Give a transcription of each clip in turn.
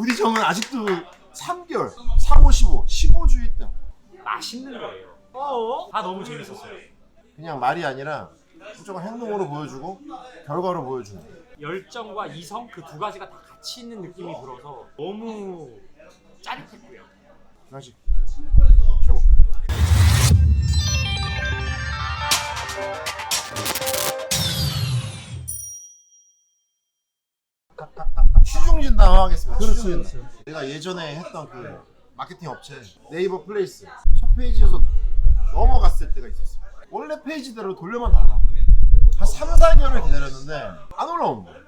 부디정은 아직도 3개월, 3, 5, 15, 15주 1등. 맛있는 거예요. 어? 다 너무 재밌었어요. 그냥 말이 아니라 무조건 행동으로 보여주고 결과로 보여주는. 열정과 이성 그 두 가지가 다 같이 있는 느낌이 들어서 너무 짜릿했고요. 다시 취중진 당하겠습니다. 취중진. 내가 예전에 했던 그 마케팅 업체 네이버 플레이스 첫 페이지에서 넘어갔을 때가 있었어요. 원래 페이지대로 돌려만 달라. 한 3, 4년을 기다렸는데 안 올라오는 거예요.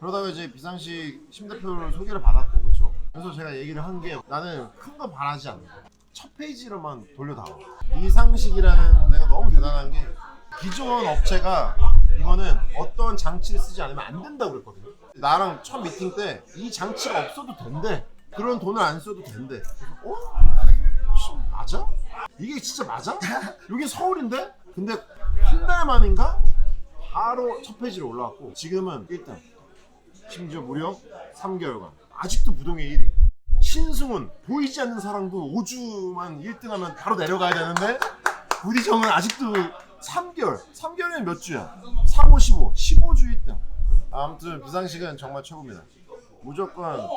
그러다가 이제 비상식 심 대표를 소개를 받았고 그렇죠. 그래서 제가 얘기를 한 게 나는 큰거 바라지 않는다. 첫 페이지로만 돌려다오. 이상식이라는 데가 너무 대단한 게 기존 업체가 이거는 어떤 장치를 쓰지 않으면 안 된다고 그랬거든요. 나랑 첫 미팅 때 이 장치가 없어도 된대. 그런 돈을 안 써도 된대. 그래서 어? 맞아? 이게 진짜 맞아? 여기 서울인데? 근데 한 달 만인가? 바로 첫 페이지로 올라왔고 지금은 1등. 심지어 무려 3개월간 아직도 부동의 1위. 신승훈 보이지 않는 사람도 5주만 1등하면 바로 내려가야 되는데 부디정은 아직도 3개월. 3개월이면 몇 주야? 3, 5, 15, 15주 1등. 아무튼 비상식은 정말 최고입니다. 무조건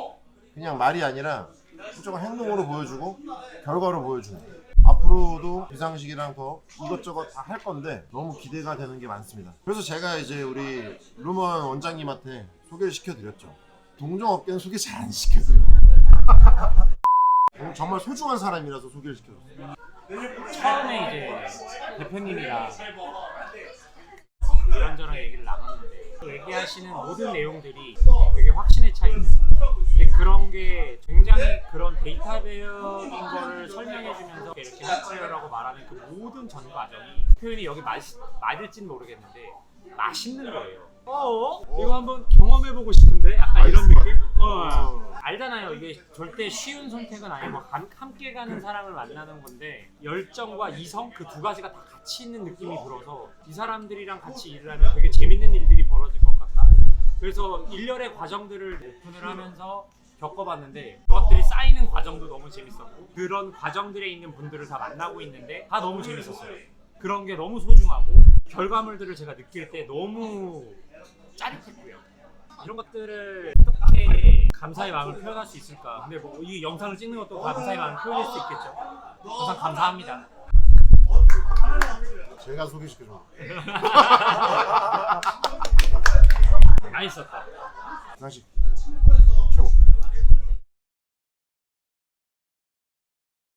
그냥 말이 아니라 무조건 행동으로 보여주고 결과로 보여주는. 앞으로도 비상식이랑 더 이것저것 다 할 건데 너무 기대가 되는 게 많습니다. 그래서 제가 이제 우리 루먼 원장님한테 소개를 시켜드렸죠. 동종업계는 소개 잘 안 시켜드려요. 정말 소중한 사람이라서 소개를 시켜줬어요. 처음에 이제 대표님이랑 이런저런 얘기하시는 모든 내용들이 되게 확신에 차 있는 근데 그런 게 굉장히 그런 데이터적인 거를 설명해주면서 이렇게 할 거예요라고 말하는 그 모든 전 과정이 표현이 여기 맛, 맞을진 모르겠는데 맛있는 거예요. 어? 이거 한번 경험해보고 싶은데? 약간 이런 느낌? 것 어. 어. 알잖아요. 이게 절대 쉬운 선택은 아니고 감- 함께 가는 사람을 만나는 건데 열정과 이성 그 두 가지가 다 같이 있는 느낌이 들어서 이 사람들이랑 같이 일을 하면 되게 재밌는 일들이 벌어질 것 같다. 그래서 일련의 과정들을 오픈을 하면서 겪어봤는데 그것들이 쌓이는 과정도 너무 재밌었고 그런 과정들에 있는 분들을 다 만나고 있는데 다 너무 재밌었어요. 그런 게 너무 소중하고 결과물들을 제가 느낄 때 너무 짜릿했고요. 이런 것들을 어떻게 감사의 마음을 표현할 수 있을까? 근데 뭐 이 영상을 찍는 것도 감사의 마음을 표현할 수 있겠죠. 항상 감사합니다. 제가 소개시켜줘. 썼다. 다시